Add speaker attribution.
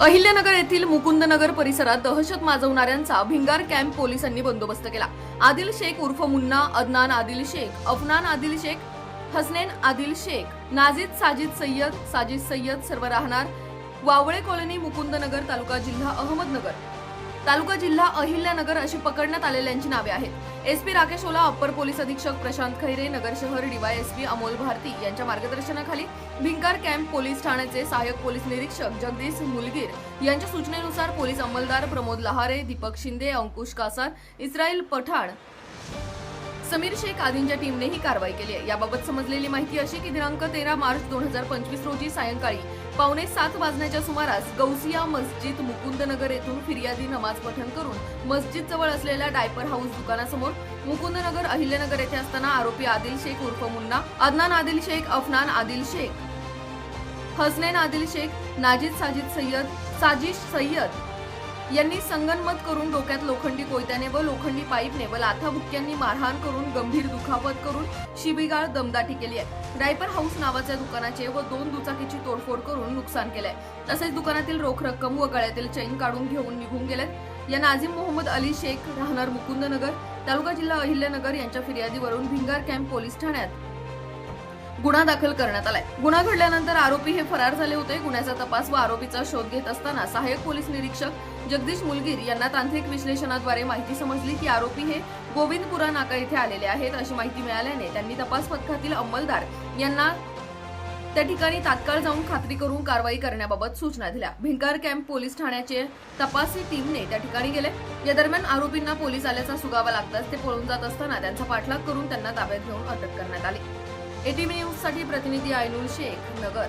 Speaker 1: अहिल्यानगर येथील मुकुंदनगर परिसरात दहशत माजवणाऱ्यांचा भिंगार कॅम्प पोलिसांनी बंदोबस्त केला. आदिल शेख उर्फ मुन्ना अदनान आदिल शेख अफनान आदिल शेख हसनेन आदिल शेख नाजिद साजिद सय्यद साजिद सय्यद सर्व राहणार वावळे कॉलनी मुकुंदनगर तालुका जिल्हा अहमदनगर. तालुका जिल्हा अहिल्यानगर अशी पकडण्यात आलेल्यांची नावे आहेत. एसपी राकेश ओला अप्पर पोलीस अधीक्षक प्रशांत खैरे नगर शहर डीवायएसपी अमोल भारती यांच्या मार्गदर्शनाखाली भिंकार कॅम्प पोलीस ठाण्याचे सहाय्यक पोलीस निरीक्षक जगदीश मुलगीर यांच्या सूचनेनुसार पोलीस अंमलदार प्रमोद लहारे दीपक शिंदे अंकुश कासार इस्राईल पठाण समीर शेख आदींच्या टीमने ही कारवाई केली आहे. याबाबत समजलेली माहिती अशी की दिनांक तेरा मार्च दोन हजार पंचवीस रोजी सायंकाळी पावणे सात वाजण्याच्या सुमारास गौसिया मस्जिद मुकुंदनगर येथून फिर्यादी नमाज पठण करून मस्जिद जवळ असलेल्या डायपर हाऊस दुकानासमोर मुकुंदनगर अहिल्यानगर येथे असताना आरोपी आदिल शेख उर्फ मुन्ना अदनान आदिल शेख अफनान आदिल शेख हसनैन आदिल शेख नाजिद साजिद सय्यद साजिश सय्यद यांनी संगनमत करून डोक्यात लोखंडी कोयत्याने व लोखंडी पाईपने व लाथाबुक्क्यांनी मारहाण करून गंभीर दुखापत करून शिबिगाळ दमदाटी केली आहे. डायपर हाऊस नावाच्या दुकानाचे व दोन दुचाकीची तोडफोड करून नुकसान केलंय. तसेच दुकानातील रोख रक्कम व गळ्यातील चैन काढून घेऊन निघून गेलेत. या नाझीम मोहम्मद अली शेख राहणार मुकुंदनगर तालुका जिल्हा अहिल्यानगर यांच्या फिर्यादीवरून भिंगार कॅम्प पोलीस ठाण्यात गुन्हा दाखल करण्यात आलाय. गुन्हा घडल्यानंतर आरोपी हे फरार झाले होते. गुन्ह्याचा तपास व आरोपीचा शोध घेत असताना सहाय्यक पोलीस निरीक्षक जगदीश मुलगीर यांना तांत्रिक विश्लेषणाद्वारे माहिती समजली की आरोपी हे गोविंदपुरा नाका येथे आलेले आहेत. अशी माहिती मिळाल्याने त्यांनी तपास पथकातील अंमलदार यांना त्या ठिकाणी तात्काळ जाऊन खात्री करून कारवाई करण्याबाबत सूचना दिल्या. भिंकार कॅम्प पोलीस ठाण्याचे तपासी टीमने त्या ठिकाणी गेले. या दरम्यान आरोपींना पोलीस आल्याचा सुगावा लागताच ते पळून जात असताना त्यांचा पाठलाग करून त्यांना ताब्यात घेऊन अटक करण्यात आली. एटीव्ही न्यूजसाठी प्रतिनिधी आयनुल शेख नगर.